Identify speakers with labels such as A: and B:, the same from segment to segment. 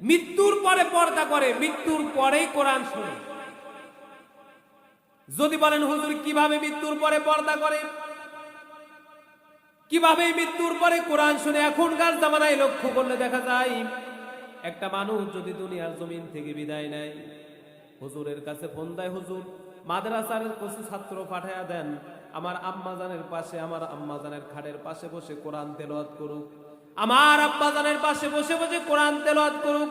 A: মৃত্যুর পরে পর্দা করে, মৃত্যুর পরেই কোরআন শুনে। যদি বলেন, হুজুর, কীভাবে মৃত্যুর পরে পর্দা করে? কীভাবে মৃত্যুর পরে কোরআন শুনে? এখনকার জামানায় লক্ষ্য করলে দেখা যায়, একটা মানুষ যদি দুনিয়ার জমিন থেকে বিদায় নেয়, হুজুরের কাছে ফোন দেয়, হুজুর, মাদ্রাসার কিছু ছাত্র পাঠায়া দেন। আমার আম্মাজানের পাশে, আমার আম্মাজানের খাটের পাশে বসে কোরআন তেলাওয়াত করুক। আমার আব্বাজানের পাশে বসে বসে কোরআন তেলাওয়াত করুক।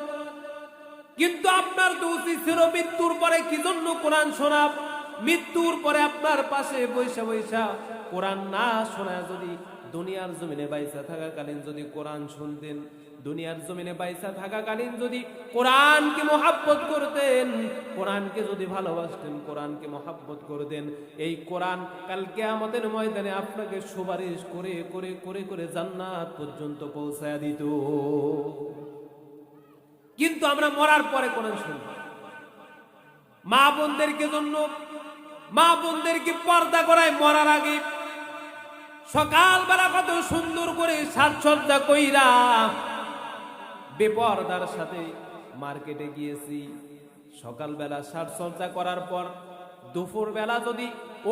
A: কিন্তু আপনার তো উচিত ছিল, মৃত্যুর পরে কি জন্য কোরআন শোনা মৃত্যুর পরে আপনার পাশে বৈশা বৈশা কোরআন না শোনায় যদি দুনিয়ার জমিনে বাইসা থাকাকালীন যদি কোরআন শুনতেন, দুনিয়ার জমিনে বাইসা থাকাকালীন যদি কোরআনকে মহাব্বত করতেন, কোরআনকে যদি ভালোবাসতেন, কোরআনকে মহাব্বত করতেন, এই কোরআন কালকে আমাদের ময়দানে আপনাকে সুপারিশ করে করে করে করে জান্নাত পর্যন্ত পৌঁছায় দিত। কিন্তু আমরা মরার পরে কোরআন শুনি। মা বোনদেরকে জন্য, মা বোনদেরকে পর্দা করায় মরার আগে সকালবেলা কত সুন্দর করে সাজসজ্জা কইরা বেপর্দার সাথে মার্কেটে গিয়েছি। সকালবেলা সাজসজ্জা করার পর দুপুর বেলা যদি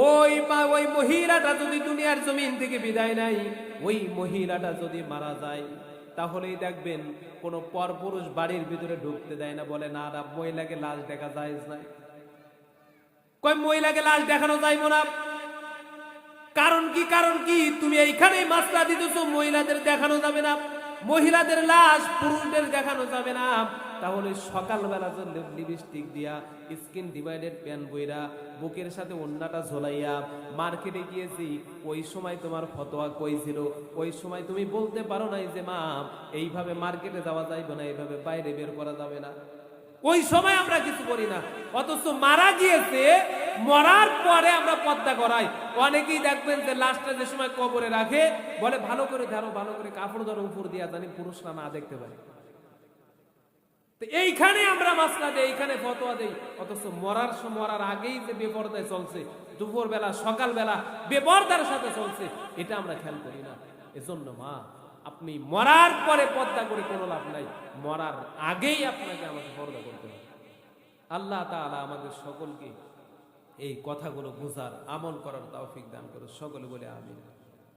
A: ওই ওই মহিলাটা যদি দুনিয়ার জমিন থেকে বিদায় নেয়, ওই মহিলাটা যদি মারা যায়, তাহলেই দেখবেন কোন পরপুরুষ বাড়ির ভিতরে ঢুকতে দেয় না, বলে, না মহিলাকে লাশ দেখা যায় নাই। কই মহিলাকে লাশ দেখানো যাইব না। কারণ কি কারণ কি? তুমি এইখানেই মাসলা দিতেছো, মহিলাদের দেখানো যাবে না, মহিলাদের লাশ পুরুষদের দেখানো যাবে না। তাহলে সকালবেলা যে লিপস্টিক দিয়া, স্কিন ডিভাইডেড প্যান বইরা বুকের সাথে অন্যটা ঝোলাইয়া মার্কেটে গিয়েছি, ওই সময় তোমার ফতোয়া কই ছিল? ওই সময় তুমি বলতে পারো নাই যে, মা, এইভাবে মার্কেটে যাওয়া যাইবে না, এইভাবে বাইরে বের করা যাবে না। ওই সময় আমরা কিছু করি না। অথচ মারা গিয়েছে মরার পরে আমরা পদ্মা করাই অনেকেই দেখবেন যে লাশটা যে সময় কবরে রাখে, বলে, ভালো করে ধরো, ভালো করে কাপড় ধরো, উপর দিয়া জানি পুরুষরা না দেখতে পারে এইখানে আমরা মাসলা দেই, এইখানে ফতোয়া দেই। অথচ মরার মরার আগেই যে বেপরদায় চলছে দুপুর বেলা সকাল বেলা বেপরদার সাথে চলছে, এটা আমরা খেয়াল করি না। এজন্য মা, আপনি মরার পরে পর্দা করে কোনো লাভ নাই। মরার আগেই আপনাকে আমাকে পর্দা করতে হবে। আল্লাহ তাআলা আমাদের সকলকে এই কথাগুলো বোঝার আমল করার তৌফিক দান করে সকলে বলে আমিন।